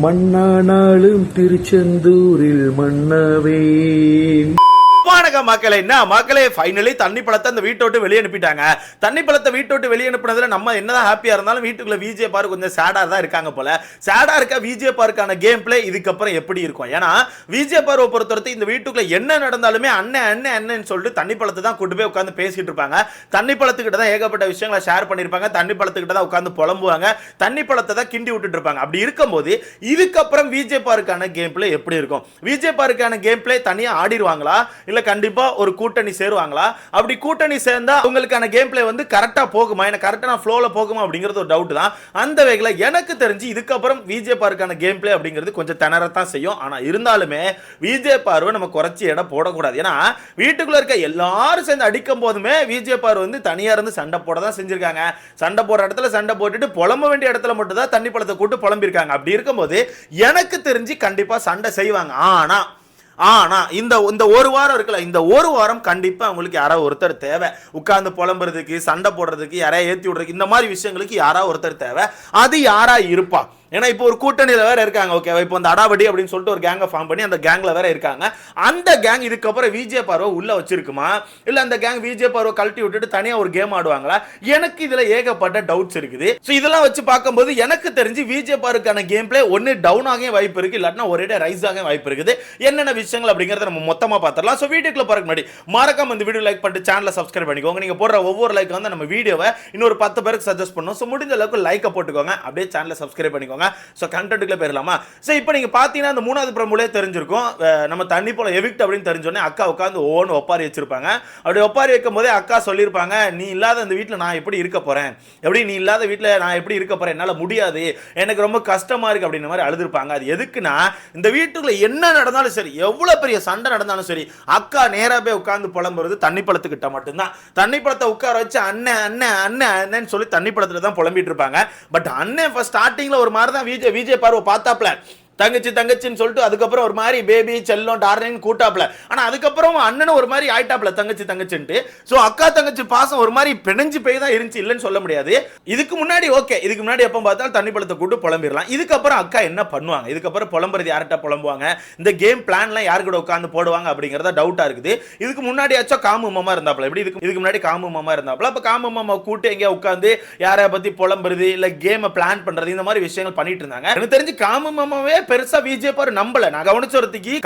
மண்ணானாலும் திருச்செந்தூரில் மன்னவே வணக்கம் மக்களே. என்ன? மக்களே ஃபைனலி தண்ணி பழத்தை அந்த வீட்டை விட்டு வெளியே அனுப்பிட்டாங்க. தண்ணி பழத்தை வீட்டை விட்டு வெளியே அனுப்பினதுல நம்ம என்னதான் ஹாப்பியா இருந்தாலும் வீட்டுக்குள்ள விஜே பார்க் கொஞ்சம் சேடா தான் இருக்காங்க போல. சேடா இருக்க விஜே பார்க்கான கேம் பிளே இதுக்கப்புறம் எப்படி இருக்கும்? ஏன்னா விஜே பார்வை பொறுத்தவரைக்கும் இந்த வீட்டுக்குள்ள என்ன நடந்தாலுமே அண்ணன் அண்ணன் அண்ணன் சொல்லிட்டு தண்ணி பழத்தை தான் கூட்டு போய் உட்காந்து பேசிட்டு இருப்பாங்க. தண்ணி பழத்துக்கிட்ட தான் ஏகப்பட்ட விஷயங்களை ஷேர் பண்ணியிருப்பாங்க தண்ணி பழத்துக்கிட்ட தான் உட்காந்து புலம்புவாங்க. தண்ணி பழத்தை தான் கிண்டி விட்டுட்டு இருப்பாங்க. அப்படி இருக்கும்போது இதுக்கப்புறம் விஜே பார்க்கான கேம் பிளே எப்படி இருக்கும்? விஜே பார்க்கான கேம் பிளே தனியா ஆடிடுவாங்களா இல்ல கண்டிப்பா ஒரு கூட்டணி சேருவாங்களா? அப்படி கூட்டணி சேர்ந்தா அவங்களுக்கான கேம் பிளே வந்து கரெக்டா போகுமா? எனக்கு கரெக்டா ஃப்ளோல போகுமா? அப்படிங்கிறது ஒரு டவுட் தான். அந்த வகையில் எனக்கு தெரிஞ்சு இதுக்கப்புறம் விஜே பாருக்கான கேம் பிளே அப்படிங்கிறது கொஞ்சம் திணறத்தான் செய்யும். ஆனா இருந்தாலுமே விஜே பார்வை நம்ம குறைச்சி இடம் போடக்கூடாது. ஏன்னா வீட்டுக்குள்ள இருக்க எல்லாரும் சேர்ந்து அடிக்கும் போதுமே விஜே பார்வை வந்து தனியா இருந்து சண்டை போட தான் செஞ்சிருக்காங்க. சண்டை போடுற இடத்துல சண்டை போட்டுட்டு புலம்ப வேண்டிய இடத்துல மட்டும் தான் தண்ணி பழத்தை கூட்டு புலம்பிருக்காங்க. அப்படி இருக்கும்போது எனக்கு தெரிஞ்சு கண்டிப்பா சண்டை செய்வாங்க. ஆனா ஆனால் இந்த இந்த ஒரு வாரம் இருக்குல்ல இந்த ஒரு வாரம் கண்டிப்பாக அவங்களுக்கு யாராவது ஒருத்தர் தேவை. உட்காந்து புலம்புறதுக்கு சண்டை போடுறதுக்கு யாரையா ஏற்றி விடுறதுக்கு இந்த மாதிரி விஷயங்களுக்கு யாராவது ஒருத்தர் தேவை. அது யாராக இருப்பா? ஏன்னா இப்போ ஒரு கூட்டணியில் வேற இருக்காங்க ஓகே இப்போ இந்த அடாவடி அப்படின்னு சொல்லிட்டு ஒரு கேங்கை ஃபார்ம் பண்ணி அந்த கேங்கில் வேற இருக்காங்க. அந்த கேங் இதுக்கப்புறம் விஜே பார்வை உள்ள வச்சிருக்குமா? இல்லை அந்த கேங் விஜே பார்வை கழட்டி விட்டுட்டு தனியாக ஒரு கேம் ஆடுவாங்களா? எனக்கு இதில் ஏகப்பட்ட டவுட்ஸ் இருக்குது. ஸோ இதெல்லாம் வச்சு பார்க்கும்போது எனக்கு தெரிஞ்சு விஜே பாருக்கான கேம் பிளே ஒன்று டவுன் ஆக வாய்ப்பு இருக்கு இல்லாட்டினா ஒரே ரைஸ் ஆகவே வாய்ப்பு இருக்குது. என்னென்ன விஷயங்கள் அப்படிங்கிறத நம்ம மொத்தமாக பார்த்துடலாம். ஸோ வீடியோக்குள்ள போறதுக்கு முன்னாடி மறக்காம இந்த வீடியோ லைக் பண்ணிட்டு சேனலை சப்ஸ்கிரைப் பண்ணிக்கோங்க. நீங்கள் போடுற ஒவ்வொரு லைக் வந்து நம்ம வீடியோவை இன்னொரு பத்து பேருக்கு சஜஸ்ட் பண்ணும். ஸோ முடிஞ்ச அளவுக்கு லைக்கை போட்டுக்கோங்க. அப்படியே சேனலை சப்ஸ்கிரைப் பண்ணிக்கோங்க. ஸோ கண்டென்ட்டுக்குள்ள போயிடலாமா ஸோ இப்போ நீங்க பார்த்தீங்கன்னா அந்த மூணாவது பிரமுலே தெரிஞ்சிருக்கும். நம்ம தண்ணி போல எவிக்ட் அப்படின்னு தெரிஞ்சோடனே அக்கா உட்காந்து ஓன்னு ஒப்பாரி வச்சிருப்பாங்க. அப்படி ஒப்பாரி வைக்கும் போதே அக்கா சொல்லியிருப்பாங்க நீ இல்லாத அந்த வீட்டில் நான் எப்படி இருக்க போகிறேன் எப்படி நீ இல்லாத வீட்டில் நான் எப்படி இருக்க போகிறேன் என்னால் முடியாது. எனக்கு ரொம்ப கஷ்டமா இருக்கு அப்படின்ற மாதிரி அழுதுருப்பாங்க. அது எதுக்குன்னா இந்த வீட்டுக்குள்ள என்ன நடந்தாலும் சரி எவ்வளவு பெரிய சண்டை நடந்தாலும் சரி அக்கா நேராக போய் உட்கார்ந்து புலம்புறது தண்ணி பழத்துக்கிட்ட மட்டும்தான். தண்ணி பழத்தை உட்கார வச்சு அண்ணன் அண்ணன் அண்ணன் அண்ணன் சொல்லி தண்ணி பழத்தில் தான் புலம்பிட்டு இருப்பாங்க. பட் அண்ணன் ஃபர்ஸ்ட் ஸ்டார்டிங்ல ஒரு மாதிரி மாதிரி தான் விஜய் விஜய் பார்வை பார்த்தாப்ல தங்கச்சி தங்கச்சின்னு சொல்லிட்டு அதுக்கப்புறம் ஒரு மாதிரி பேபி செல்லம் டார்லிங் கூட்டாப்ல ஆனால் அதுக்கப்புறம் அண்ணனும் ஒரு மாதிரி ஆயிட்டாப்ல தங்கச்சி தங்கச்சின்ட்டு. ஸோ அக்கா தங்கச்சி பாசம் ஒரு மாதிரி பிணைஞ்சு போய் தான் இருந்துச்சு இல்லைன்னு சொல்ல முடியாது. இதுக்கு முன்னாடி ஓகே இதுக்கு முன்னாடி எப்போ பார்த்தாலும் தண்ணி பழத்தை கூட்டு புலம்பிடலாம். இதுக்கப்புறம் அக்கா என்ன பண்ணுவாங்க? இதுக்கப்புறம் புலம்புறது யார்கிட்ட புலம்புவாங்க? இந்த கேம் பிளான்லாம் யார் கூட உட்காந்து போடுவாங்க அப்படிங்கிறத டவுட்டாக இருக்குது. இதுக்கு முன்னாடியாச்சும் காமு மாமா இருந்தாப்ல எப்படி இதுக்கு இதுக்கு முன்னாடி காமு மாமா இருந்தாப்ல அப்போ காமு மாமா கூட்டு எங்கேயா உட்காந்து யாரை பற்றி புலம்புறது இல்லை கேமை பிளான் பண்ணுறது இந்த மாதிரி விஷயங்கள் பண்ணிட்டு இருந்தாங்க. எனக்கு தெரிஞ்சு காமு மாமாவே பெருசா விஜே பாரு நம்பல. நான் கவனிச்ச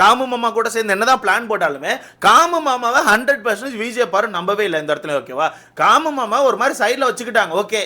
காமு மாமா கூட சேர்ந்து என்னதான் பிளான் போட்டாலுமே காமு மாமாவை ஹண்ட்ரட் பர்சன்டேஜ் விஜே பாரு நம்பவே இல்லை இந்த இடத்துல ஓகேவா காமு மாமா ஒரு மாதிரி சைடில் வச்சுக்கிட்டாங்க ஓகே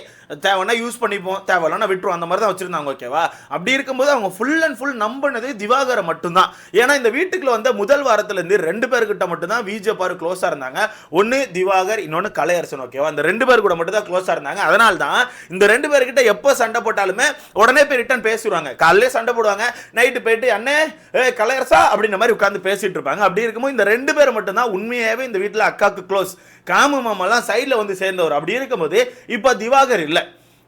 தேவைன்னா யூஸ் பண்ணிப்போம் தேவையில்லைன்னா விட்டுருவோம். அந்த மாதிரி தான் வச்சுருந்தாங்க ஓகேவா அப்படி இருக்கும்போது அவங்க ஃபுல் அண்ட் ஃபுல் நம்பினது திவாகரை மட்டும்தான். ஏன்னா இந்த வீட்டுக்குள்ள வந்த முதல் வாரத்துலேருந்து ரெண்டு பேர்கிட்ட மட்டும்தான் விஜே பாரு க்ளோஸாக இருந்தாங்க. ஒன்று திவாகர் இன்னொன்று கலையரசன் ஓகேவா அந்த ரெண்டு பேர் கூட மட்டும் தான் க்ளோஸாக இருந்தாங்க. அதனால தான் இந்த ரெண்டு பேர்கிட்ட எப்போ சண்டை போட்டாலுமே உடனே போய் ரிட்டன் பேசிடுவாங்க. காலையிலே சண்டை போடுவாங்க. நைட்டு போயிட்டு அண்ணே ஏ கலையரசா? அப்படின்ற மாதிரி உட்காந்து பேசிட்டு இருப்பாங்க. அப்படி இருக்கும்போது இந்த ரெண்டு பேர் மட்டும்தான் உண்மையாகவே இந்த வீட்டில் அக்காக்கு க்ளோஸ் காமு மாமாலாம் சைடில் வந்து சேர்ந்தவர். அப்படி இருக்கும்போது இப்போ திவாகர் இல்லை.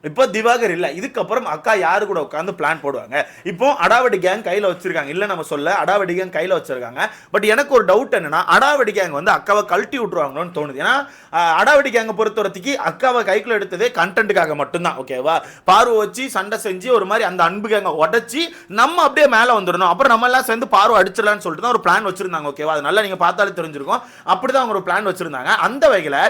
இப்போ திவாகர் இல்லை. இதுக்கப்புறம் அக்கா யாரு கூட உட்காந்து பிளான் போடுவாங்க? இப்போ அடாவடி கேங் கையில் வச்சிருக்காங்க. இல்லை நம்ம சொல்ல அடாவடி கேங் கையில் வச்சிருக்காங்க. பட் எனக்கு ஒரு டவுட் என்னன்னா அடாவடி கேங் வந்து அக்காவை கழட்டி விட்டுருவாங்களோன்னு தோணுது. ஏன்னா அடாவடி கேங்கை பொறுத்தவரத்துக்கு அக்காவை கைக்குள்ள எடுத்ததே கண்டென்ட்டுக்காக மட்டும்தான். ஓகேவா பார்வை வச்சு சண்டை செஞ்சு ஒரு மாதிரி அந்த அன்பு கேங்கை உடச்சி நம்ம அப்படியே மேலே வந்துடணும். அப்புறம் நம்ம எல்லாம் சேர்ந்து பார்வை அடிச்சிடலாம்னு சொல்லிட்டு தான் ஒரு பிளான் வச்சிருந்தாங்க. ஓகேவா அது நல்லா நீங்கள் பார்த்தாலே தெரிஞ்சிருக்கும். அப்படிதான் அவங்க ஒரு பிளான் வச்சிருந்தாங்க. அந்த வகையில்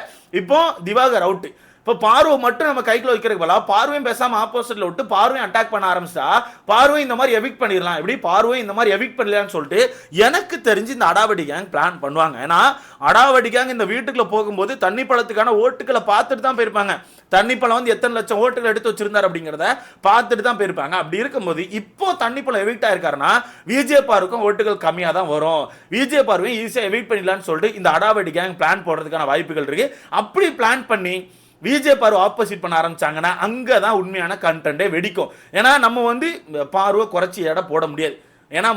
இப்போ திவாகர் அவுட்டு இப்போ பார்வை மட்டும் நம்ம கைக்குள்ள வைக்கிறதுக்கு பதிலாக பார்வையும் பேசாமல் ஆப்போசிட்டில் விட்டு பார்வையும் அட்டாக் பண்ண ஆரம்பிச்சா பார்வையும் இந்த மாதிரி எவிக் பண்ணிடலாம். எப்படி? பார்வையும் இந்த மாதிரி எவிக் பண்ணலான்னு சொல்லிட்டு எனக்கு தெரிஞ்சு இந்த அடாவடி கேங் பிளான் பண்ணுவாங்க. ஏன்னா அடாவடி கேங் இந்த வீட்டுக்குள்ள போகும்போது தண்ணி பழத்துக்கான ஓட்டுகளை பார்த்துட்டு தான் போயிருப்பாங்க. தண்ணி பழம் வந்து எத்தனை லட்சம் ஓட்டுகள் எடுத்து வச்சிருந்தார் அப்படிங்கிறத பார்த்துட்டு தான் போயிருப்பாங்க. அப்படி இருக்கும்போது இப்போ தண்ணி பழம் எவிக்ட் ஆயிருக்காருன்னா விஜே பாருக்கும் ஓட்டுகள் கம்மியாக தான் வரும். விஜே பார்வையும் ஈஸியாக எவிக்ட் பண்ணிடலான்னு சொல்லிட்டு இந்த அடாவடி கேங் பிளான் போடுறதுக்கான வாய்ப்புகள் இருக்கு. அப்படி பிளான் பண்ணி விஜே பார்வை ஆப்போசிட் பண்ண ஆரம்பிச்சாங்கன்னா அங்கே தான் உண்மையான கண்டென்ட்டே வெடிக்கும். ஏன்னா நம்ம வந்து பார்வை குறைச்சி எடை போட முடியாது. ஏன்னா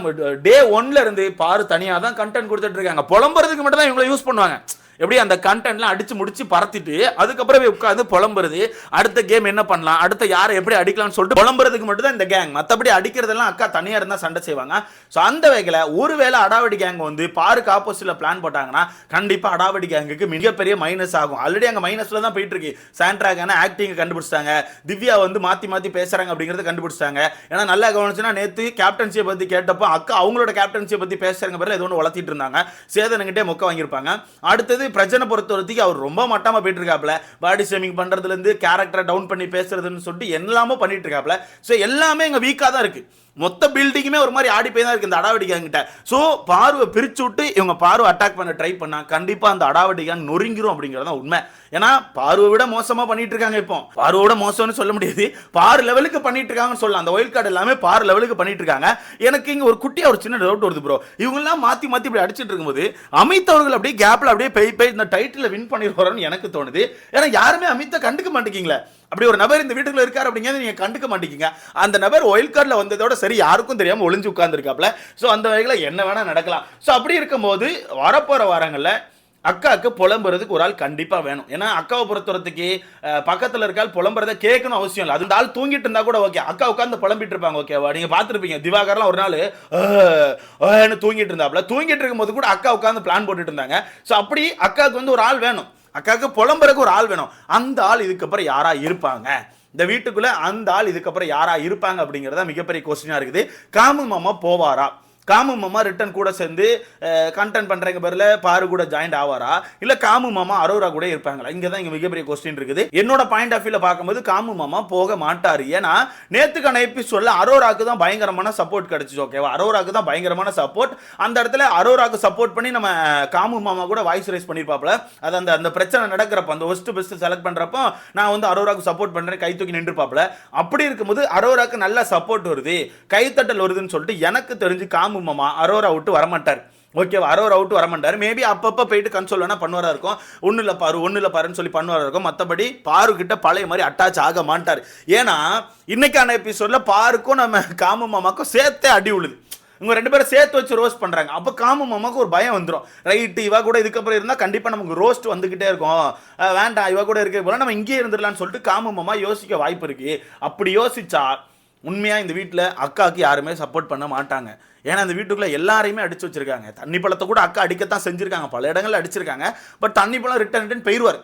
டே ஒன்ல இருந்து பாரு தனியாக தான் கண்டென்ட் கொடுத்துட்டு இருக்காங்க. புலம்புறதுக்கு மட்டும் தான் இவங்களை யூஸ் பண்ணுவாங்க. எப்படி அந்த கண்டென்ட்லாம் அடித்து முடிச்சு பறத்திட்டு அதுக்கப்புறம் போய் உட்காந்து புலம்புறது. அடுத்த கேம் என்ன பண்ணலாம்? அடுத்த யாரை எப்படி அடிக்கலாம்னு சொல்லிட்டு புலம்புறதுக்கு மட்டும் தான் இந்த கேங் மற்றபடி அடிக்கிறதெல்லாம் அக்கா தனியாக இருந்தால் சண்டை செய்வாங்க. ஸோ அந்த வகையில் ஒருவேளை அடாவடி கேங் வந்து பாருக்கு ஆப்போசிட்ல பிளான் போட்டாங்கன்னா கண்டிப்பாக அடாவடி கேங்குக்கு மிகப்பெரிய மைனஸ் ஆகும். ஆல்ரெடி அங்கே மைனஸில் தான் போயிட்டு இருக்கு சாண்ட்ராகான ஆக்டிங் கண்டுபிடிச்சிட்டாங்க. திவ்யா வந்து மாற்றி மாற்றி பேசுகிறாங்க அப்படிங்கிறத கண்டுபிடிச்சிட்டாங்க. ஏன்னா நல்லா கவனிச்சுன்னா நேற்று கேப்டன்சியை பற்றி கேட்டப்போ அக்கா அவங்களோட கேப்டன்சியை பற்றி பேசுகிறாங்க பிறகு ஏதோ ஒன்று வளர்த்திட்டு இருந்தாங்க. சேதனங்கிட்டே மொக்க வாங்கியிருப்பாங்க. அடுத்தது பிரச்சனை பொறுத்த வரைக்கும் அவர் ரொம்ப மட்டமாக போயிட்டு இருக்காப்ல பாடி ஷேமிங் பண்றதுல இருந்து கேரக்டரை டவுன் பண்ணி பேசுறதுன்னு சொல்லிட்டு எல்லாமே பண்ணிட்டு இருக்காப்ல ஸோ எல்லாமே எங்க வீக்கா தான் இருக்கு. மொத்த பில்டிங்குமே ஒரு மாதிரி ஆடி போய் தான் இருக்கு இந்த அடாவடி கேங்கிட்ட ஸோ பார்வை பிரிச்சு விட்டு இவங்க பார்வை அட்டாக் பண்ண ட்ரை பண்ணா கண்டிப்பா அந்த அடாவடி கேங் நொறுங்கிரும் அப்படிங்கிறது தான் உண்மை. ஏன்னா பார்வை விட மோசமா பண்ணிட்டு இருக்காங்க இப்போ. பார்வை விட மோசம்னு சொல்ல முடியாது. பார் லெவலுக்கு பண்ணிட்டு இருக்காங்கன்னு சொல்லலாம். அந்த ஒயில் கார்டு எல்லாமே பார் லெவலுக்கு பண்ணிட்டு இருக்காங்க. எனக்கு இங்க ஒரு குட்டியா ஒரு சின்ன டவுட் வருது ப்ரோ இவங்க எல்லாம் மாத்தி மாத்தி இப்படி அடிச்சிட்டு இருக்கும்போது அமித் அவர்கள் அப்படியே கேப்ல அப்படியே பெய் பெய் இந்த டைட்டில் வின் பண்ணிடுவாரோன்னு எனக்கு தோணுது. ஏன்னா யாருமே அமித்தை கண்டுக்க மாட்டேங்கிங்களே. அப்படி ஒரு நபர் இந்த வீட்டுக்குள்ள இருக்காரு அப்படிங்கிறத நீங்க கண்டுக்க மாட்டேங்கிங்க அந்த நபர் ஒயில் கார்டில் வந்ததோட சரி யாருக்கும் தெரியாம ஒளிஞ்சு உட்கார்ந்துருக்காப்ல. ஸோ அந்த வகையில் என்ன வேணா நடக்கலாம். ஸோ அப்படி இருக்கும்போது வரப்போற வாரங்களில் அக்காவுக்கு புலம்புறதுக்கு ஒரு ஆள் கண்டிப்பாக வேணும். ஏன்னா அக்காவை பொறுத்தவரத்துக்கு பக்கத்தில் பக்கத்துல இருக்கால் புலம்புறத கேட்கணும் அவசியம் இல்லை. அது ஆள் தூங்கிட்டு இருந்தால் கூட ஓகே அக்கா உட்காந்து புலம்பிட்டு இருப்பாங்க ஓகேவா நீங்கள் பார்த்துருப்பீங்க. திவாகர்லாம் ஒரு நாள் தூங்கிட்டு இருந்தாப்புல தூங்கிட்டு இருக்கும்போது கூட அக்கா உட்காந்து பிளான் போட்டுட்டு இருந்தாங்க. ஸோ அப்படி அக்காவுக்கு வந்து ஒரு ஆள் வேணும். அக்காவுக்கு புலம்புறக்கு ஒரு ஆள் வேணும். அந்த ஆள் இதுக்கப்புறம் யாரா இருப்பாங்க? இந்த வீட்டுக்குள்ள அந்த ஆள் இதுக்கப்புறம் யாரா இருப்பாங்க அப்படிங்கிறத மிகப்பெரிய கொஸ்டினா இருக்குது. காமு மாமா போவாரா? காமு மாமா ரிட்டன் கூட சேர்ந்து கண்டென்ட் பண்றங்க பேர்ல பாரு கூட ஜாயிண்ட் ஆவாரா? இல்ல காமு மாமா அரோரா கூட இருப்பாங்களா? இங்க தான் இங்க மிகப்பெரிய கொஸ்டின் இருக்குது. என்னோட பாயிண்ட் ஆஃப் வியூல பார்க்கும்போது காமு மாமா போக மாட்டாரு. ஏன்னா நேத்துக்கான எபிசோட்ல அரோராக்கு தான் பயங்கரமான சப்போர்ட் கிடைச்சிச்சு ஓகேவா அரோராக்கு தான் பயங்கரமான சப்போர்ட் அந்த இடத்துல அரோராக்கு சப்போர்ட் பண்ணி நம்ம காமு மாமா கூட வாய்ஸ் ரைஸ் பண்ணிருப்பாப்ல அது அந்த அந்த பிரச்சனை நடக்கிறப்ப அந்த ஒஸ்ட் பெஸ்ட் செலக்ட் பண்றப்போ நான் வந்து அரோராக்கு சப்போர்ட் பண்றேன் கை தூக்கி நின்றுப்பாப்ல அப்படி இருக்கும்போது அரோராக்கு நல்ல சப்போர்ட் வருது கைத்தட்டல் வருதுன்னு சொல்லிட்டு எனக்கு தெரிஞ்சு காமு மாமா. அரோரா விட்டு வரமாட்டார். ஓகேவா அரோரா விட்டு வரமாட்டார். மேபி அப்பப்போ போயிட்டு கன்சோல் வேணால் பண்ணுவாராக இருக்கும். ஒன்றும் இல்லை பாரு ஒன்றும் இல்லை பாருன்னு சொல்லி பண்ணுவாராக இருக்கும். மற்றபடி பாரு கிட்ட பழைய மாதிரி அட்டாச் ஆக மாட்டார். ஏன்னா இன்னைக்கான எபிசோட்ல பாருக்கும் நம்ம காமு மாமாக்கும் சேர்த்தே அடி உழுது இவங்க ரெண்டு பேரும் சேர்த்து வச்சு ரோஸ்ட் பண்ணுறாங்க அப்போ காமு மாமாவுக்கு ஒரு பயம் வந்துடும் ரைட்டு இவா கூட இதுக்கப்புறம் இருந்தால் கண்டிப்பாக நமக்கு ரோஸ்ட் வந்துக்கிட்டே இருக்கும். வேண்டாம் இவா கூட இருக்க போல நம்ம இங்கேயே இருந்துடலாம்னு சொல்லிட்டு காமு மாமா யோசிக்க வாய்ப்பு இருக்குது அப்படி யோசிச்சா உண்மையாக இந்த வீட்டில் அக்காவுக்கு யாருமே சப்போர்ட் பண்ண மாட்டாங்க. ஏன்னா அந்த வீட்டுக்குள்ளே எல்லாரையுமே அடிச்சு வச்சிருக்காங்க. தண்ணி பழத்தை கூட அக்கா அடிக்கத்தான் செஞ்சிருக்காங்க. பல இடங்களில் அடிச்சிருக்காங்க. பட் தண்ணி பழம் ரிட்டன் ரிட்டன் போயிடுவார்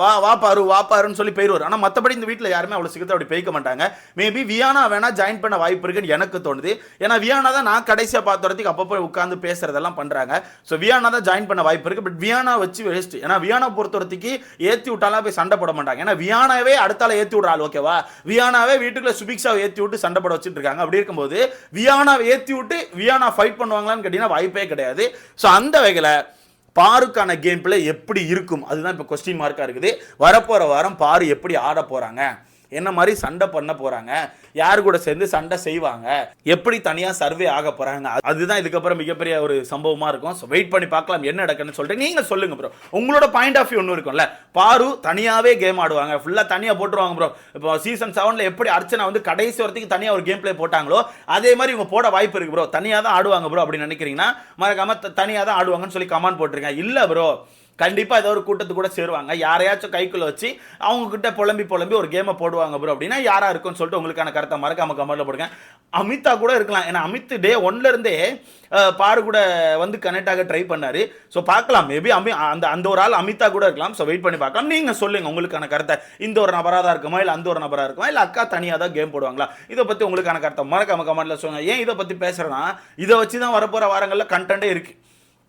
வா வா பாரு வா பாருன்னு சொல்லி போயிடுவார் ஆனால் மற்றபடி இந்த வீட்டில் யாருமே அவ்வளோ சீக்கிரத்தை அப்படி பேய்க்க மாட்டாங்க. மேபி வியானா வேணா ஜாயின் பண்ண வாய்ப்பு இருக்குன்னு எனக்கு தோணுது. ஏன்னா வியானா தான் நான் கடைசியாக பார்த்த வரதுக்கு அப்பப்போ உட்காந்து பேசுறதெல்லாம் பண்ணுறாங்க ஸோ வியானா தான் ஜாயின் பண்ண வாய்ப்பு இருக்குது பட் வியானா வச்சு வேஸ்ட் ஏன்னா வியானா பொறுத்தவரத்துக்கு ஏற்றி விட்டாலாம் போய் சண்டை போட மாட்டாங்க. ஏன்னா வியானாவே அடுத்தால ஏற்றி விடுற ஆள் ஓகேவா வியானாவே வீட்டுக்குள்ள சுபிக்ஷாவை ஏற்றி விட்டு சண்டை போட வச்சுட்டு இருக்காங்க. அப்படி இருக்கும்போது வியானாவை ஏற்றி விட்டு வியானா ஃபைட் பண்ணுவாங்களான்னு கேட்டிங்கன்னா வாய்ப்பே கிடையாது. ஸோ அந்த வகையில் பாருக்கான கேம் பிளே எப்படி இருக்கும்? அதுதான் இப்போ கொஸ்டின் மார்க்காக இருக்குது. வரப்போகிற வாரம் பாரு எப்படி ஆட போகிறாங்க என்ன மாதிரி சண்டை பண்ண போகிறாங்க யார் கூட சேர்ந்து சண்டை செய்வாங்க? எப்படி தனியாக சர்வே ஆக போகிறாங்க அதுதான் இதுக்கப்புறம் மிகப்பெரிய ஒரு சம்பவமாக இருக்கும். ஸோ வெயிட் பண்ணி பார்க்கலாம் என்ன நடக்குன்னு சொல்லிட்டு நீங்கள் சொல்லுங்கள் ப்ரோ உங்களோட பாயிண்ட் ஆஃப் வியூ ஒன்று இருக்கும்ல. பாரு தனியாகவே கேம் ஆடுவாங்க. ஃபுல்லாக தனியாக போட்டுருவாங்க ப்ரோ இப்போ சீசன் செவனில் எப்படி அர்ச்சனா வந்து கடைசி வரத்துக்கு தனியாக ஒரு கேம் பிளே போட்டாங்களோ அதே மாதிரி இவங்க போட வாய்ப்பு இருக்கு ப்ரோ தனியாக தான் ஆடுவாங்க ப்ரோ அப்படின்னு நினைக்கிறீங்கன்னா மறக்காம தனியாக தான் ஆடுவாங்கன்னு சொல்லி கமெண்ட் போட்டிருக்கேன். இல்லை ப்ரோ கண்டிப்பாக ஏதோ ஒரு கூட்டத்து கூட சேருவாங்க. யாரையாச்சும் கைக்குள்ள வச்சு அவங்கக்கிட்ட புலம்பி புலம்பி ஒரு கேமை போடுவாங்க ப்ரோ அப்படின்னா யாராக இருக்கும்னு சொல்லிட்டு உங்களுக்கான கருத்தை மறக்காம கமெண்ட்ல போடுங்க. அமிதா கூட இருக்கலாம். ஏன்னா அமித் டே ஒன்ல இருந்தே பாரு கூட வந்து கனெக்ட் ஆக ட்ரை பண்ணாரு. ஸோ பார்க்கலாம். மேபி அமி அந்த அந்த ஒரு ஆள் அமிதா கூட இருக்கலாம். ஸோ வெயிட் பண்ணி பார்க்கலாம். நீங்கள் சொல்லுங்க உங்களுக்கான கருத்தை. இந்த ஒரு நபராக தான் இருக்குமா? இல்லை அந்த ஒரு நபராக இருக்குமா? இல்லை அக்கா தனியாக தான் கேம் போடுவாங்களா? இதை பற்றி உங்களுக்கான கருத்தை மறக்காம கமெண்ட்டில் சொல்லுங்கள் ஏன் இதை பற்றி பேசுகிறேன்னா இதை வச்சு தான் வரப்போகிற வாரங்களில் கண்டென்ட்டே இருக்குது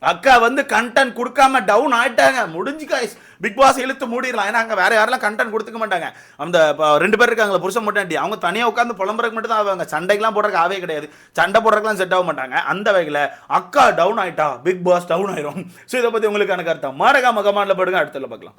அக்கா வந்து கண்டென்ட் கொடுக்காம டவுன் ஆயிட்டாங்க. முடிஞ்சு காய்ஸ் பிக் பாஸ் இழுத்து மூடிடலாம். ஏன்னா அங்கே வேற யாரெல்லாம் கண்டென்ட் கொடுத்துக்க மாட்டாங்க. அந்த ரெண்டு பேர் இருக்காங்களா புருஷன் மட்டும் அவங்க தனியாக உட்காந்து புலம்புறதுக்கு மட்டும் தான் ஆவாங்க. சண்டைக்கெல்லாம் போடுறதுக்கு ஆவே கிடையாது. சண்டை போடுறதுக்கெல்லாம் செட் ஆக மாட்டாங்க. அந்த வகையில் அக்கா டவுன் ஆயிட்டா பிக் பாஸ் டவுன் ஆயிரும். ஸோ இதை பற்றி உங்களுக்கு எனக்கு அர்த்தம் மறக்காம மகமானில் போடுங்க அடுத்தல பார்க்கலாம்.